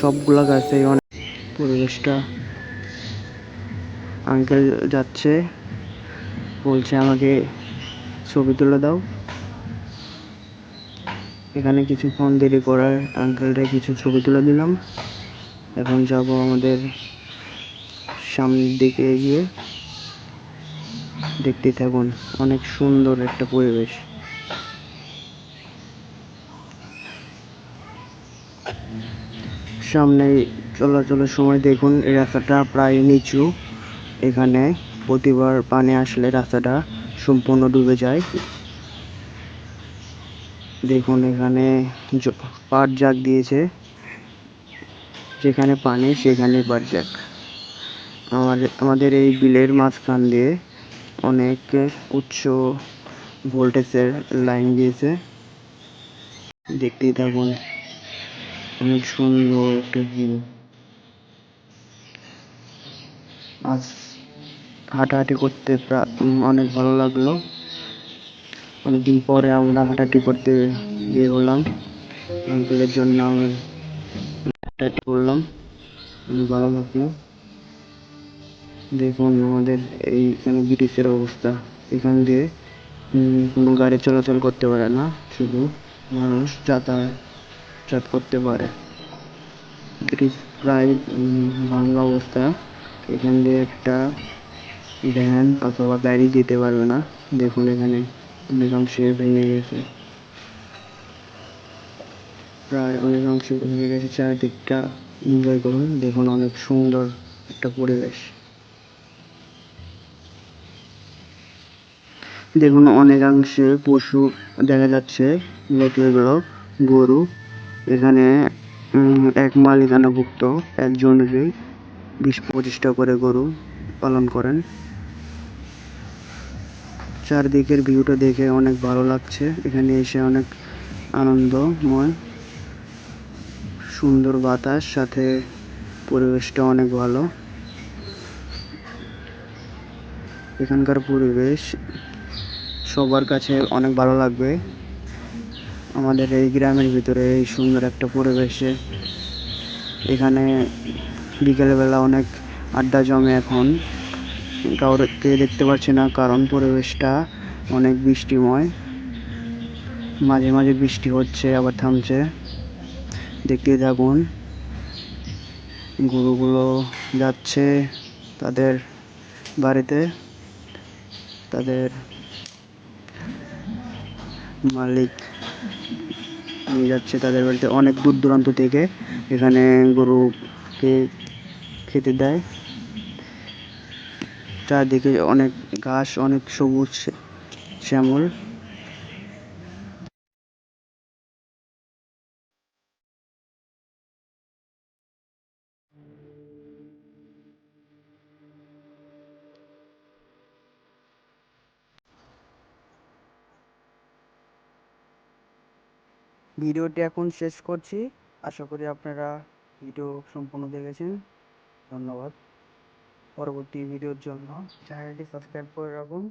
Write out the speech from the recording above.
সবগুলা গাছে অনেক পরিবেশটা। আঙ্কেল যাচ্ছে, বলছে আমাকে ছবি তুলে দাও। এখানে কিছুক্ষণ দেরি করার আঙ্কেলটা কিছু ছবি তুলে দিলাম। এখন যাব আমাদের সামনের দিকে এগিয়ে দেখতে থাকুন, অনেক সুন্দর একটা পরিবেশ। সামনে চলাচলের সময় দেখুন, এই রাস্তাটা প্রায় নিচু। এখানে প্রতিবার পানি আসলে রাস্তাটা সম্পূর্ণ ডুবে যায়। দেখুন, এখানে পাট জাগ দিয়েছে। যেখানে পানি, সেখানে পাট জাগ। আমাদের আমাদের এই বিলের মাঝখান দিয়ে অনেক উচ্চ ভোল্টেজের লাইন গিয়েছে। দেখতেই থাকুন। অনেক সুন্দর একটা ভিউ আজ হাঁটাহাঁটি করতে অনেক ভালো লাগল। অনেকদিন পরে আমরা হাঁটাহাঁটি করতে বের হলাম আঙ্কেলের জন্য আমি হাঁটাহাঁটি করলাম। ভালো লাগল। দেখুন আমাদের এইখানে ব্রিটিশের অবস্থা। এখান দিয়ে কোনো গাড়ি চলাচল করতে পারে না। শুধু মানুষ যাতায়াত যাতায়াত করতে পারে। ব্রিটিশ প্রায় উম, ভাঙা অবস্থা। এখান দিয়ে একটা ভ্যান অথবা গাড়ি যেতে পারবে না। দেখুন এখানে অনেকাংশে ভেঙে গেছে। প্রায় অনেকাংশ ভেঙে গেছে। চারিদিকটা এনজয় করুন। দেখুন অনেক সুন্দর একটা পরিবেশ। দেখুন অনেকাংশে পশু দেখা যাচ্ছে গরু। এখানে উম, এক মালিকানাভুক্ত একজনেরই বিশ পঁচিশটা করে গরু পালন করেন। চারদিকের ভিউটা দেখে অনেক ভালো লাগছে। এখানে এসে অনেক আনন্দময় সুন্দর বাতাস সাথে পরিবেশটা অনেক ভালো। এখানকার পরিবেশ সবার কাছে অনেক ভালো লাগবে। আমাদের এই গ্রামের ভিতরে এই সুন্দর একটা পরিবেশে এখানে বিকেলবেলা অনেক আড্ডা জমে এখন। কাউকে দেখতে পাচ্ছি না কারণ পরিবেশটা অনেক বৃষ্টিময়। মাঝে মাঝে বৃষ্টি হচ্ছে, আবার থামছে। দেখতে থাকুন, গরুগুলো যাচ্ছে তাদের বাড়িতে। তাদের মালিক নিয়ে যাচ্ছে তাদের বাড়িতে। অনেক দূর দূরান্ত থেকে এখানে গরুকে খেতে দেয়। চারদিকে অনেক ঘাস, অনেক সবুজ শ্যামল। ভিডিওটি এখন শেষ করছি। আশা করি আপনারা ভিডিও সম্পূর্ণ দেখেছেন। ধন্যবাদ। পরবর্তী ভিডিওর জন্য চ্যানেলটি সাবস্ক্রাইব করে রাখুন।